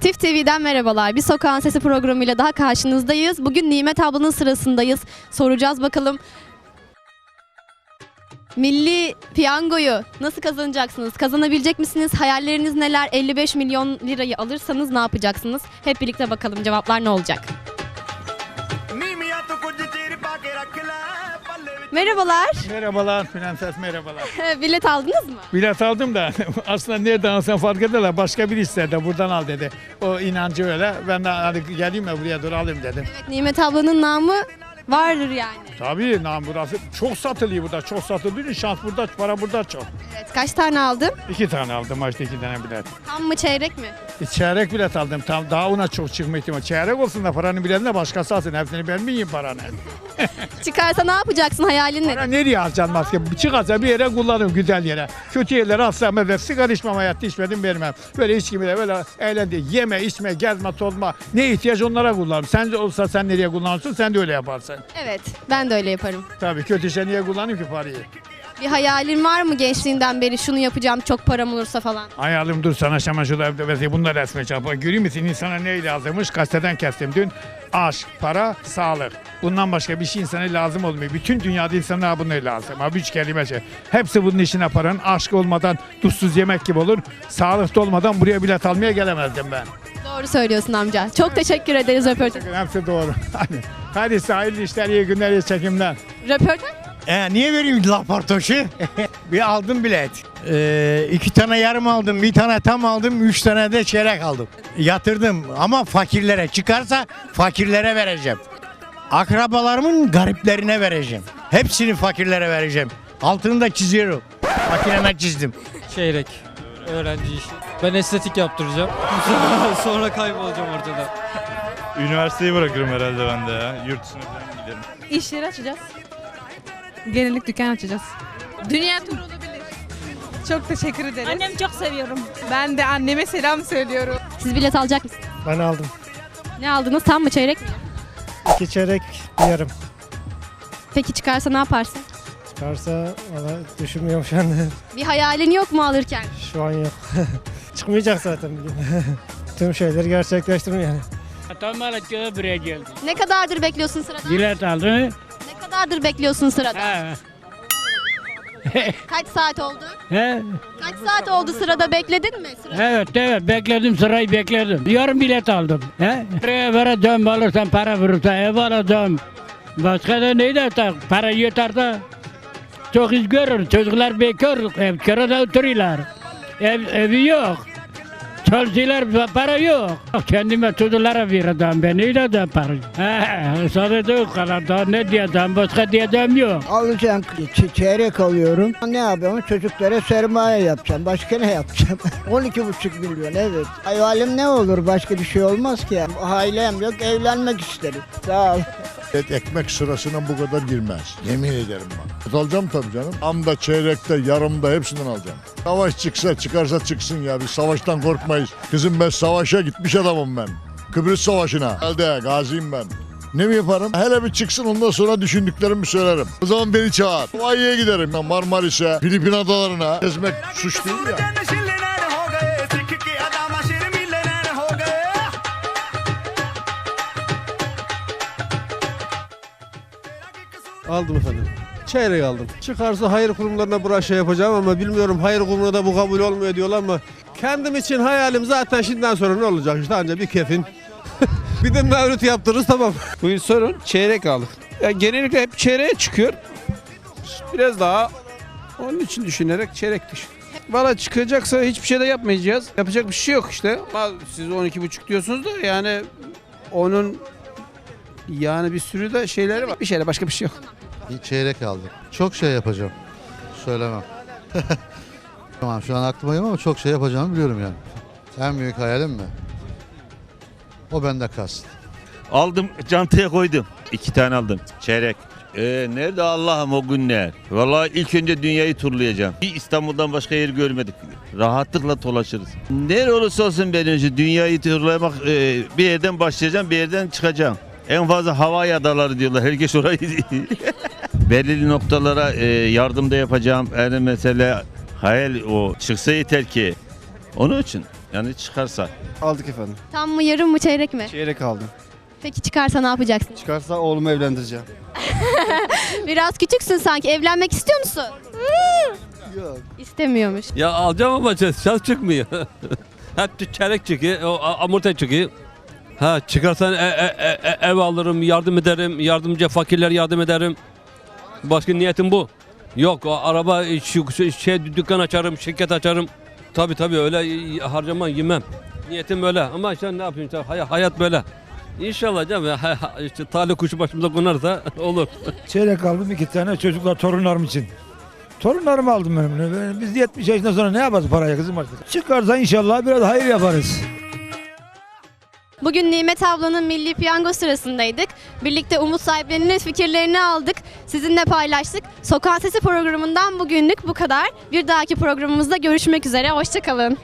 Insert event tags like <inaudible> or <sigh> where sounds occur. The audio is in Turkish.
TIF TV'den merhabalar. Bir Sokağın Sesi programıyla daha karşınızdayız. Bugün Nimet ablanın sırasındayız. Soracağız bakalım. Milli piyangoyu nasıl kazanacaksınız? Kazanabilecek misiniz? Hayalleriniz neler? 55 milyon lirayı alırsanız ne yapacaksınız? Hep birlikte bakalım cevaplar ne olacak? Merhabalar. Merhabalar Prenses merhabalar. <laughs> Bilet aldınız mı? Bilet aldım da <laughs> aslında nereden alsam fark ederler. Başka biri istedi buradan al dedi. O inancı öyle. Ben de hadi geleyim de buraya dur alayım dedim. Evet, Nimet ablanın namı vardır yani. Tabii nam burası çok satılıyor burada. Çok satıldığı için şans burada para burada çok. Evet, kaç tane aldın? İki tane aldım işte iki tane bilet. Tam mı çeyrek mi? E, Çeyrek bilet aldım. Tam daha ona çok çıkma ihtimali. Çeyrek olsun da paranın biletini başkası alsın. Hepsini ben mi yiyeyim paranı? <laughs> Çıkarsa ne yapacaksın? Hayalin ne? Para nereye harcayan maske? Çıkarsa bir yere kullanırım güzel yere. Kötü yerlere asla mesela sigara içmem hayatta içmedim vermem. Böyle içki bile böyle eğlendi. Yeme, içme, gezme, tozma. Ne ihtiyaç onlara kullanırım. Sen de olsa sen nereye kullanırsın sen de öyle yaparsın. Evet, ben de öyle yaparım. Tabii kötü şey niye kullanayım ki parayı? Bir hayalin var mı gençliğinden beri şunu yapacağım çok param olursa falan? Hayalim dur sana şamaşırda evde bunlar resme çarpar. Görüyor musun insana ne lazımmış? Gazeteden kestim dün. Aşk, para, sağlık. Bundan başka bir şey insana lazım olmuyor. Bütün dünyada insana bunlar lazım. Abi üç kelime şey. Hepsi bunun işine paranın. Aşk olmadan tuzsuz yemek gibi olur. Sağlık da olmadan buraya bilet almaya gelemezdim ben. Doğru söylüyorsun amca. Çok teşekkür ederiz röportaj. Hepsi doğru. <laughs> Hadi, hadi hayırlı işler, iyi günler, iyi çekimler. Röportaj? E, niye vereyim laportoşu? <laughs> bir aldım bilet. Ee, iki tane yarım aldım, bir tane tam aldım, üç tane de çeyrek aldım. Yatırdım ama fakirlere çıkarsa fakirlere vereceğim. Akrabalarımın gariplerine vereceğim. Hepsini fakirlere vereceğim. Altını da çiziyorum. Makineme çizdim. Çeyrek. Öğrenci işi. Ben estetik yaptıracağım. <laughs> Sonra kaybolacağım ortada. Üniversiteyi bırakırım herhalde ben de ya. Yurt dışına falan giderim. İş yeri açacağız. Gelinlik dükkan açacağız. Dünya turu olabilir. Çok teşekkür ederiz. Annem çok seviyorum. Ben de anneme selam söylüyorum. Siz bilet alacak mısınız? Ben aldım. Ne aldınız? Tam mı çeyrek mi? İki çeyrek yarım. Peki çıkarsa ne yaparsın? Çıkarsa valla düşünmüyorum şu anda. Bir hayalin yok mu alırken? Şu an yok. <laughs> Çıkmayacak zaten bugün. Tüm şeyleri gerçekleştirmiyor yani. Tam Malatya'da buraya geldim. Ne kadardır bekliyorsun sırada? Bilet aldım. Ne kadardır bekliyorsun sırada? Ha. Kaç saat oldu? He. Kaç saat oldu sırada bekledin mi? Sırada? Evet evet bekledim sırayı bekledim. Yarım bilet aldım. He. Paraya vereceğim alırsan para verirsen ev alacağım. Başka da neydi de para yeter de. Çok iş görür. Çocuklar bekar. Ev kirada oturuyorlar. Ev, evi yok. Çalışıyorlar para yok. Kendime çocuklara vereceğim ben. Neyle de para? He, sadece o kadar. Daha ne diyeceğim? Başka diyeceğim yok. Alacağım çeyrek alıyorum. Ne yapıyorum? Çocuklara sermaye yapacağım. Başka ne yapacağım? <laughs> 12,5 milyon evet. Hayalim ne olur? Başka bir şey olmaz ki. Ailem yok evlenmek isterim. Sağ ol. Et ekmek sırasına bu kadar girmez. Yemin ederim bak. Et alacağım tabii canım. Amda, çeyrekte, yarımda hepsinden alacağım. Savaş çıksa çıkarsa çıksın ya. Biz savaştan korkmayız. Kızım ben savaşa gitmiş adamım ben. Kıbrıs Savaşı'na. Elde gaziyim ben. Ne mi yaparım? Hele bir çıksın ondan sonra düşündüklerimi söylerim. O zaman beni çağır. Hawaii'ye giderim. Marmaris'e, Filipin adalarına. Gezmek suç değil ya. Aldım efendim. Çeyrek aldım. Çıkarsa hayır kurumlarına bura şey yapacağım ama bilmiyorum hayır kurumuna da bu kabul olmuyor diyorlar ama kendim için hayalim zaten şimdiden sonra ne olacak işte anca bir kefin. <laughs> bir de mevlüt yaptırırız tamam. Bugün sorun çeyrek aldık. Ya genellikle hep çeyreğe çıkıyor. Biraz daha onun için düşünerek çeyrek düşün. Valla çıkacaksa hiçbir şey de yapmayacağız. Yapacak bir şey yok işte. Ama siz 12,5 diyorsunuz da yani onun yani bir sürü de şeyleri var. Bir şeyle başka bir şey yok. Bir çeyrek aldım. Çok şey yapacağım. Söylemem. <laughs> tamam şu an aklıma yok ama çok şey yapacağımı biliyorum yani. En büyük hayalim mi? O bende kalsın. Aldım çantaya koydum. İki tane aldım. Çeyrek. Ee, nerede Allah'ım o günler? Vallahi ilk önce dünyayı turlayacağım. Bir İstanbul'dan başka yer görmedik. Rahatlıkla dolaşırız. Nere olursa olsun ben önce dünyayı turlamak e, bir yerden başlayacağım bir yerden çıkacağım. En fazla Hawaii adaları diyorlar. Herkes orayı <laughs> belirli noktalara e, yardım da yapacağım. Yani mesela hayal o çıksa yeter ki. Onun için Yani çıkarsa. Aldık efendim. Tam mı yarım mı çeyrek mi? Çeyrek aldım. Peki çıkarsa ne yapacaksın? Çıkarsa oğlumu evlendireceğim. <laughs> Biraz küçüksün sanki. Evlenmek istiyor musun? Yok. İstemiyormuş. Ya alacağım ama şans çıkmıyor. <laughs> Hep çeyrek çıkıyor, o a- amorti çıkıyor. Ha çıkarsan e- e- e- e- ev alırım, yardım ederim, yardımcı fakirler yardım ederim. Başka niyetim bu. Yok araba şu şu- şey dükkan açarım, şirket açarım. Tabi tabi öyle y- harcama yemem. Niyetim öyle ama işte ne yapayım işte hay- hayat böyle. İnşallah canım işte talih kuşu başımıza konarsa <laughs> olur. Çeyrek aldım iki tane çocuklar torunlarım için. Torunlarımı aldım benim. Ben- Biz 70 yaşından sonra ne yaparız paraya kızım artık? Çıkarsa inşallah biraz hayır yaparız. Bugün Nimet ablanın milli piyango sırasındaydık. Birlikte umut sahiplerinin fikirlerini aldık. Sizinle paylaştık. Sokağın Sesi programından bugünlük bu kadar. Bir dahaki programımızda görüşmek üzere. Hoşçakalın.